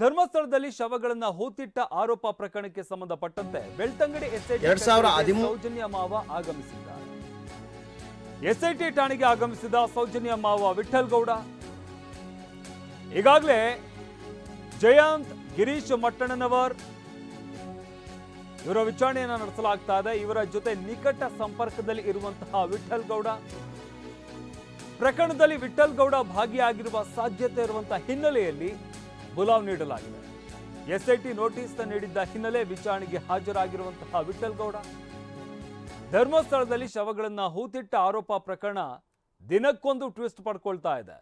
ಧರ್ಮಸ್ಥಳದಲ್ಲಿ ಶವಗಳನ್ನ ಹೂತಿಟ್ಟ ಆರೋಪ ಪ್ರಕರಣಕ್ಕೆ ಸಂಬಂಧಪಟ್ಟಂತೆ ಬೆಳ್ತಂಗಡಿ ಎಸ್ಐಟಿ ಸೌಜನ್ಯ ಮಾವ ಆಗಮಿಸಿದ್ದಾರೆ. ಎಸ್ಐಟಿ ಠಾಣೆಗೆ ಆಗಮಿಸಿದ ಸೌಜನ್ಯ ಮಾವ ವಿಠಲ್ ಗೌಡ. ಈಗಾಗಲೇ ಜಯಂತ್ ಗಿರೀಶ್ ಮಟ್ಟಣ್ಣನವರ್ ಇವರ ವಿಚಾರಣೆಯನ್ನು ನಡೆಸಲಾಗ್ತಾ ಇದೆ. ಇವರ ಜೊತೆ ನಿಕಟ ಸಂಪರ್ಕದಲ್ಲಿ ಇರುವಂತಹ ವಿಠಲ್ ಗೌಡ. ಪ್ರಕರಣದಲ್ಲಿ ವಿಠಲ್ ಗೌಡ ಭಾಗಿಯಾಗಿರುವ ಸಾಧ್ಯತೆ ಇರುವಂತಹ ಹಿನ್ನೆಲೆಯಲ್ಲಿ ಬುಲಾವ್ ನೀಡಲಾಗಿದೆ. ಎಸ್ಐಟಿ ನೋಟಿಸ್ ನೀಡಿದ್ದ ಹಿನ್ನೆಲೆ ವಿಚಾರಣೆಗೆ ಹಾಜರಾಗಿರುವಂತಹ ವಿಠಲ್ ಧರ್ಮಸ್ಥಳದಲ್ಲಿ ಶವಗಳನ್ನು ಹೂತಿಟ್ಟ ಆರೋಪ ಪ್ರಕರಣ ದಿನಕ್ಕೊಂದು ಟ್ವಿಸ್ಟ್ ಪಡ್ಕೊಳ್ತಾ ಇದೆ.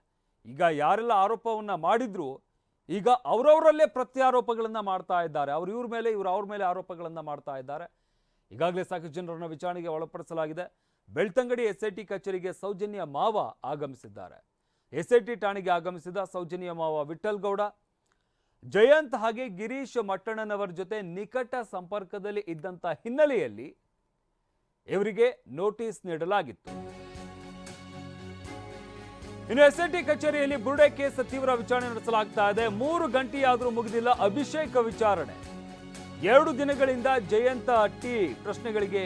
ಈಗ ಯಾರೆಲ್ಲ ಆರೋಪವನ್ನ ಮಾಡಿದ್ರು, ಈಗ ಅವರವರಲ್ಲೇ ಪ್ರತ್ಯಾರೋಪಗಳನ್ನು ಮಾಡ್ತಾ ಇದ್ದಾರೆ. ಅವ್ರ ಇವ್ರ ಮೇಲೆ, ಇವ್ರು ಅವ್ರ ಮೇಲೆ ಆರೋಪಗಳನ್ನು ಮಾಡ್ತಾ ಇದ್ದಾರೆ. ಈಗಾಗಲೇ ಸಾಕಷ್ಟು ಜನರನ್ನು ವಿಚಾರಣೆಗೆ ಒಳಪಡಿಸಲಾಗಿದೆ. ಬೆಳ್ತಂಗಡಿ ಎಸ್ಐಟಿ ಕಚೇರಿಗೆ ಸೌಜನ್ಯ ಮಾವ ಆಗಮಿಸಿದ್ದಾರೆ. ಎಸ್ಐಟಿ ಠಾಣೆಗೆ ಆಗಮಿಸಿದ ಸೌಜನ್ಯ ಮಾವ ವಿಠಲ್ ಜಯಂತ್ ಹಾಗೆ ಗಿರೀಶ್ ಮಟ್ಟಣ್ಣನವರ ಜೊತೆ ನಿಕಟ ಸಂಪರ್ಕದಲ್ಲಿ ಇದ್ದಂತ ಹಿನ್ನೆಲೆಯಲ್ಲಿ ಇವರಿಗೆ ನೋಟಿಸ್ ನೀಡಲಾಗಿತ್ತು. ಇನ್ನು ಎಸ್ಐಟಿ ಕಚೇರಿಯಲ್ಲಿ ಬುರುಡೆ ಕೇಸ್ ತೀವ್ರ ವಿಚಾರಣೆ ನಡೆಸಲಾಗ್ತಾ ಇದೆ. ಮೂರು ಗಂಟೆಯಾದರೂ ಮುಗಿದಿಲ್ಲ ಅಭಿಷೇಕ ವಿಚಾರಣೆ. ಎರಡು ದಿನಗಳಿಂದ ಜಯಂತ ಟಿ ಪ್ರಶ್ನೆಗಳಿಗೆ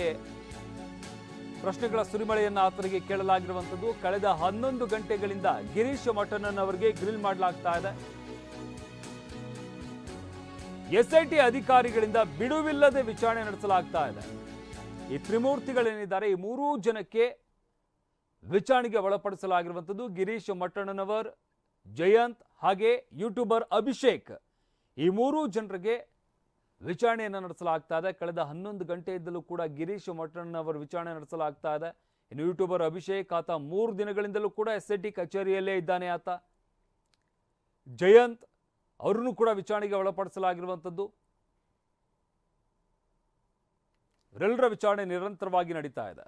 ಪ್ರಶ್ನೆಗಳ ಸುರಿಮಳೆಯನ್ನು ಆತನಿಗೆ ಕೇಳಲಾಗಿರುವಂಥದ್ದು. ಕಳೆದ ಹನ್ನೊಂದು ಗಂಟೆಗಳಿಂದ ಗಿರೀಶ್ ಮಟ್ಟಣ್ಣನವರಿಗೆ ಗ್ರಿಲ್ ಮಾಡಲಾಗ್ತಾ ಇದೆ. ಎಸ್ಐಟಿ ಅಧಿಕಾರಿಗಳಿಂದ ಬಿಡುವಿಲ್ಲದೆ ವಿಚಾರಣೆ ನಡೆಸಲಾಗ್ತಾ ಇದೆ. ಈ ತ್ರಿಮೂರ್ತಿಗಳೇನಿದ್ದಾರೆ, ಈ ಮೂರೂ ಜನಕ್ಕೆ ವಿಚಾರಣೆಗೆ ಒಳಪಡಿಸಲಾಗಿರುವಂಥದ್ದು ಗಿರೀಶ್ ಮಟ್ಟಣ್ಣನವರ್, ಜಯಂತ್ ಹಾಗೆ ಯೂಟ್ಯೂಬರ್ ಅಭಿಷೇಕ್. ಈ ಮೂರೂ ಜನರಿಗೆ ವಿಚಾರಣೆಯನ್ನು ನಡೆಸಲಾಗ್ತಾ ಇದೆ. ಕಳೆದ ಹನ್ನೊಂದು ಗಂಟೆಯಿಂದಲೂ ಕೂಡ ಗಿರೀಶ್ ಮಟ್ಟಣ್ಣನವರ್ ವಿಚಾರಣೆ ನಡೆಸಲಾಗ್ತಾ ಇದೆ. ಇನ್ನು ಯೂಟ್ಯೂಬರ್ ಅಭಿಷೇಕ್, ಆತ ಮೂರು ದಿನಗಳಿಂದಲೂ ಕೂಡ ಎಸ್ ಐ ಟಿ ಕಚೇರಿಯಲ್ಲೇ ಇದ್ದಾನೆ ಆತ. ಜಯಂತ್ ಅವರನ್ನು ಕೂಡ ವಿಚಾರಣೆಗೆ ಒಳಪಡಿಸಲಾಗಿರುವಂಥದ್ದು. ಇವರೆಲ್ಲರ ವಿಚಾರಣೆ ನಿರಂತರವಾಗಿ ನಡೀತಾ ಇದೆ.